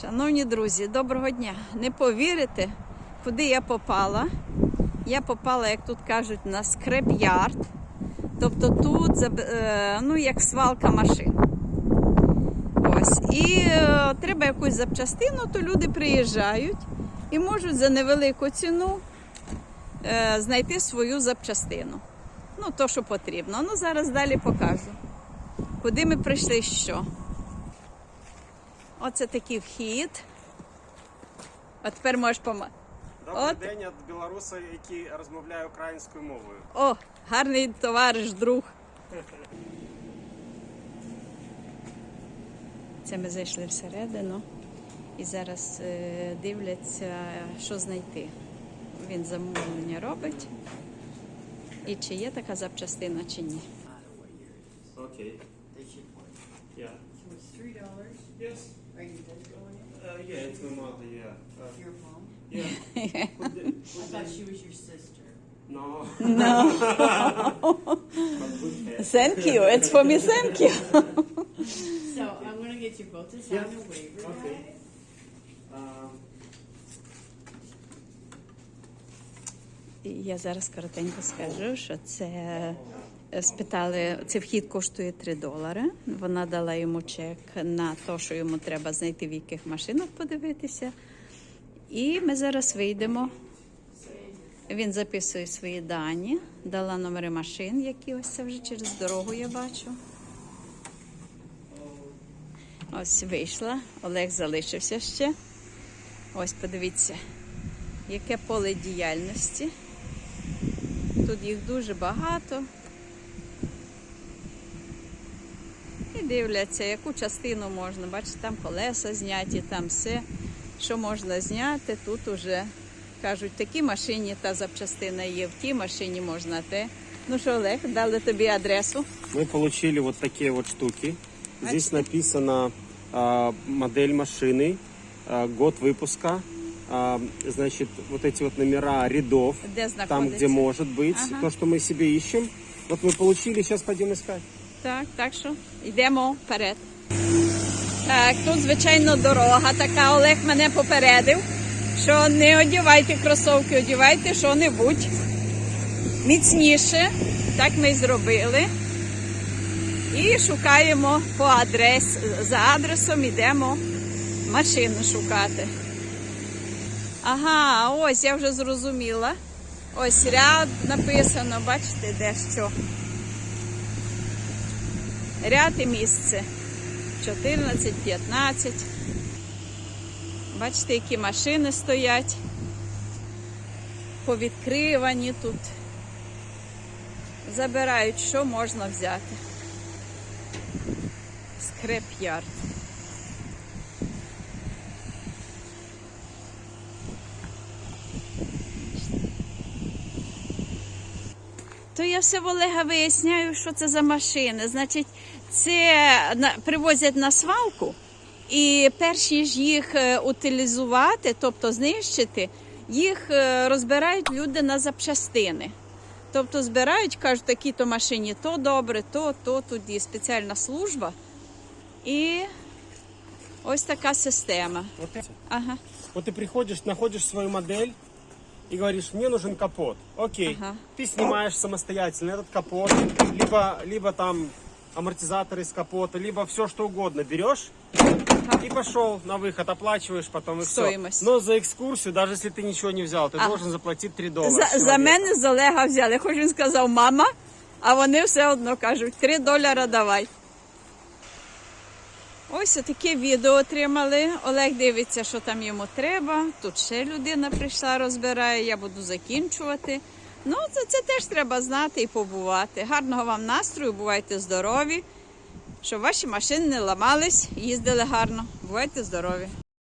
Шановні друзі, доброго дня! Не повірите, куди я попала. Я попала, як тут кажуть, на скреп-ярд. Тобто тут е, ну, як свалка машин. Ось. І е, треба якусь запчастину, то люди приїжджають і можуть за невелику ціну е, знайти свою запчастину. Ну, то, що потрібно. Ну, зараз далі покажу. Куди ми прийшли, що. Оце такий вхід. А тепер можеш пома. Добрий От. день від білоруса, який розмовляє українською мовою. О, гарний товариш, друг. Це ми зайшли всередину і зараз е, дивляться, що знайти. Він замовлення робить. І чи є така запчастина, чи ні. Окей. Work. Yeah. So it's three dollars. Yes. Are you done going in? Uh, yeah, it's my mother, yeah. Uh, Your mom? yeah. Put the- I put thought the- she was your sister. No. No. But good hair. Thank you. It's for me, thank you. So I'm gonna get you both to sign Yeah. a waiver. Okay. guys. Um, І Я зараз коротенько скажу, що це е, спитали, цей вхід коштує 3 долари. Вона дала йому чек на те, що йому треба знайти в яких машинах подивитися. І ми зараз вийдемо. Він записує свої дані, дала номери машин, які ось це вже через дорогу я бачу. Ось вийшла. Олег залишився ще. Ось подивіться, яке поле діяльності. Тут їх дуже багато. І дивляться, яку частину можна. Бачите, там колеса зняті, там все, що можна зняти. Тут уже кажуть, в такій машині та запчастина є, в тій машині можна те. Ну що, Олег, дали тобі адресу. Мы получили вот такие вот штуки. Здесь написано а, модель машины, а, год выпуска, а, значит, вот эти вот номера рядов, Де там, знаходиться? где может быть, Ага. то, что мы себе ищем. Вот мы получили, сейчас пойдем искать. Так, так що йдемо вперед. Так, тут, звичайно, дорога така. Олег мене попередив, що не одягайте кросовки, одягайте що-небудь міцніше. Так ми й зробили. І шукаємо по адрес, за адресом йдемо машину шукати. Ага, ось я вже зрозуміла. Ось ряд написано, бачите, де що. Ряд і місце. 14, 15. Бачите, які машини стоять. Повідкривані тут. Забирають, що можна взяти. Скреп-ярд. То я все в Олега виясняю, що це за машини. Значить, це привозять на свалку, і перш ніж їх е, утилізувати, тобто знищити, їх е, розбирають люди на запчастини. Тобто збирають, кажуть, такі-то машині то добре, то, то, тут є спеціальна служба. І ось така система. Ага, вот ты приходишь, находишь свою модель и говоришь, мне нужен капот. Окей. Ага. Ты снимаешь самостоятельно этот капот, либо, либо там амортизатор из капота, либо все что угодно берешь и пошел на выход, оплачиваешь потом и все. Стоимость. Но за экскурсию, даже если ты ничего не взял, ты Ага. должен заплатить 3 доллара. За, с за человека. мене з Олега взяли. Хоч він сказав мама, а вони все одно кажуть, 3 доляра давай. Ось таке відео отримали. Олег дивиться, що там йому треба. Тут ще людина прийшла, розбирає, я буду закінчувати. Ну, це, це теж треба знати і побувати. Гарного вам настрою, бувайте здорові, щоб ваші машини не ламались, їздили гарно. Бувайте здорові!